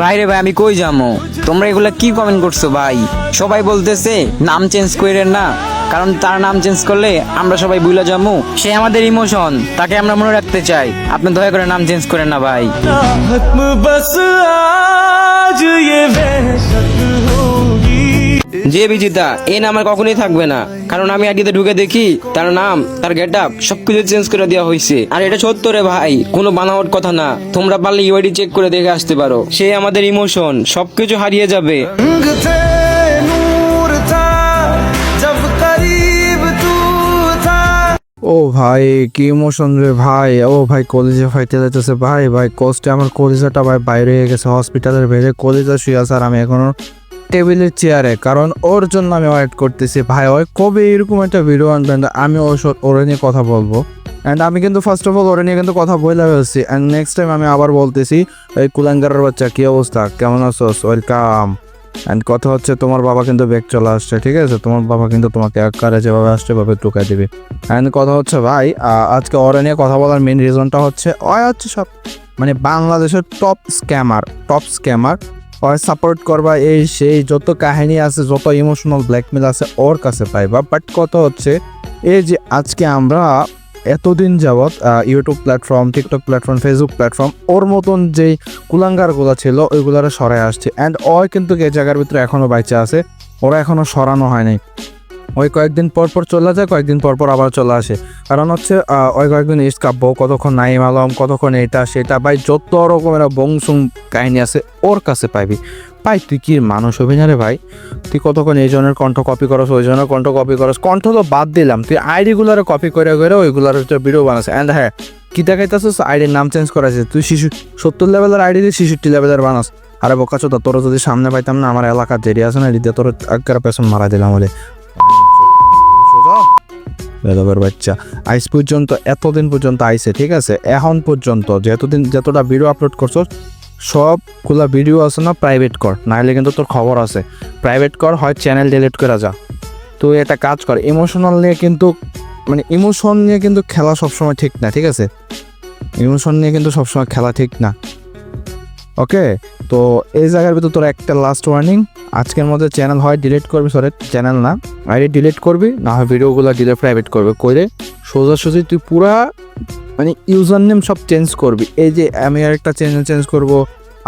ভাই রে ভাই আমি কই যাবো তোমরা এগুলা কি কমেন্ট করছো ভাই সবাই বলতেছে নাম চেঞ্জ করেন না কারণ তার নাম চেঞ্জ করলে আমরা সবাই বুঝলা যাবো সে আমাদের ইমোশন তাকে আমরা মনে রাখতে চাই আপনি দয়া করে নাম চেঞ্জ করেন না ভাই खत्म बस आज ये वहशत होगी যে বিজিতা এই নাম আর কখনোই থাকবে না। কারণ আমি আগে ঢুকে দেখি তার নাম তার গেট আপ সবকিছু চেঞ্জ করে দেওয়া হয়েছে আর এটা সত্য রে ভাই কোনো বানাওয়ার কথা না। তোমরা পারলে ইউআইডি চেক করে দেখে আসতে পারো। সে আমাদের ইমোশন সবকিছু হারিয়ে যাবে। ও ভাই কি ইমোশন রে ভাই। ও ভাই কলেজে ফাইটে যাইতেছে ভাই ভাই কষ্টে আমার কলেজাটা ভাই বাইরে হয়ে গেছে। হসপিটালের ভেজে কলেজে শুয়ে আছে আর আমি এখনও টেবিলের চেয়ারে, কারণ ওর জন্য আমি ওয়েট করতেছি। ভাই, ওই কবে এরকম একটা ভিডিও আনবেন? আমি ওর ওরে নিয়ে কথা বলব। অ্যান্ড আমি কিন্তু ফার্স্ট অফ অল ওরে নিয়ে কিন্তু কথা বলে ফেলছি। অ্যান্ড নেক্সট টাইম আমি আবার বলতেছি, এই কুলাঙ্গারের বাচ্চা, কী অবস্থা? কেমন আছোস? ওয়েলকাম অ্যান্ড কথা হচ্ছে, তোমার বাবা কিন্তু ব্যাগ চলে আসছে, ঠিক আছে? তোমার বাবা কিন্তু তোমাকে আকারে যেভাবে আসছে ভাবে টুকাই দিবে। অ্যান্ড কথা হচ্ছে, ভাই আজকে ওরা নিয়ে কথা বলার মেন রিজনটা হচ্ছে, ওই হচ্ছে সব মানে বাংলাদেশের টপ স্ক্যামার টপ স্ক্যামার ওই সাপোর্ট করবা, এই সেই যত কাহিনী আছে, যত ইমোশনাল ব্ল্যাকমেল আছে, ওর কাছে পাইবা। বাট কথা হচ্ছে, এই যে আজকে আমরা এতদিন যাবৎ YouTube platform TikTok platform Facebook platform ওর মতন যেই কুলাঙ্গারগুলো ছিল, ওইগুলারে সরাই আসছে। অ্যান্ড ওই কিন্তু এই জায়গার ভিতরে এখনও বাইচে আছে, ওরা এখনও সরানো হয় নাই। ওই কয়েকদিন পর পর চলে যায়, কয়েকদিন পর পর আবার চলে আসে। কারণ হচ্ছে ওই কয়েকদিন ইস্ট কাব্য কতক্ষণ নাইম আলম, কতক্ষণ এটা সেটা, ভাই যত রকমের বংশুং কাহিনী আছে, ওর কাছে পাইবি। ভাই তুই কি মানুষ হবি রে ভাই? তুই কতক্ষণ এই জনের কণ্ঠ কপি করস, ওই জনের কণ্ঠ কপি করস? কণ্ঠ তো বাদ দিলাম, তুই আইডিগুলারে কপি করে করে ওইগুলার ভিডিও বানাস। অ্যান্ড হ্যাঁ কি দেখাইতেছিস? আইডির নাম চেঞ্জ করেছে তুই শিশু, সত্তর লেভেলের আইডি দিয়ে ছেষট্টি লেভেলের বানাস। আরে বোকা চোদা তোরা যদি সামনে পাইতাম না, আমার এলাকার জেরি আছে না এদিকে তোর আগার পেছন মারা দিলাম বলে। বেদবের বাচ্চা। আইস পর্যন্ত, এতদিন পর্যন্ত আইসে ঠিক আছে? এখন পর্যন্ত, যতদিন, যতটা ভিডিও আপলোড করছ, সবগুলা ভিডিও আছে না প্রাইভেট কর নাহলে কিন্তু তোর খবর আছে। প্রাইভেট কর হয় চ্যানেল ডিলিট করে যা। তুই এটা কাজ কর। ইমোশনাল নিয়ে কিন্তু মানে ইমোশন নিয়ে কিন্তু খেলা সবসময় ঠিক না, ঠিক আছে? ইমোশন নিয়ে কিন্তু সবসময় খেলা ঠিক না। ওকে তো এই জায়গার ভিতর তোর একটা লাস্ট ওয়ার্নিং আজকের মধ্যে চ্যানেল হয় ডিলিট করবি সরি চ্যানেল না। আইডি ডিলিট করবি, না হয় ভিডিওগুলো ডিলিট প্রাইভেট করবে। করে সোজাসুজি তুই পুরা মানে ইউজার নেম সব চেঞ্জ করবি। এই যে আমি আরেকটা চ্যানেল চেঞ্জ করব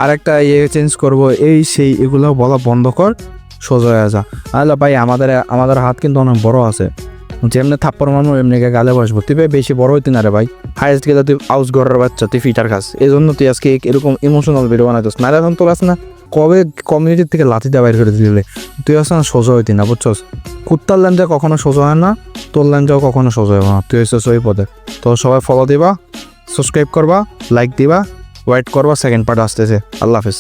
আরেকটা ইয়ে চেঞ্জ করব, এই সেই এগুলো বলা বন্ধ কর, সোজা হয়ে যা। ভাই, আমাদের আমাদের হাত কিন্তু অনেক বড় আছে। যেমনি থাপ্পড় মারবো, এমনি গালে বসবো। তুই ভাই বেশি বড় হইতি না রে ভাই। হাইস্ট গেলে তুই আউস ঘরের বাচ্চা, তুই ফিটার খাস। এই জন্য তুই আজকে এরকম ইমোশনাল ভিডিও বানাইছিস না এখন তোর না। কবে কমিউনিটির থেকে লাথি দেওয়া বাইর করে দিলে? তুই আছে না সোজা হইতি না, বুঝছস? কুত্তার ল্যান্ডে কখনো সোজা হয় না, তোর ল্যান্ডেও কখনো সোজা হবে না। তুই হচ্ছে ওই পদে। তো সবাই ফলো দিবা সাবস্ক্রাইব করবা লাইক দিবা ওয়েট করবা সেকেন্ড পার্ট আসতেছে। আল্লাহ হাফিজ।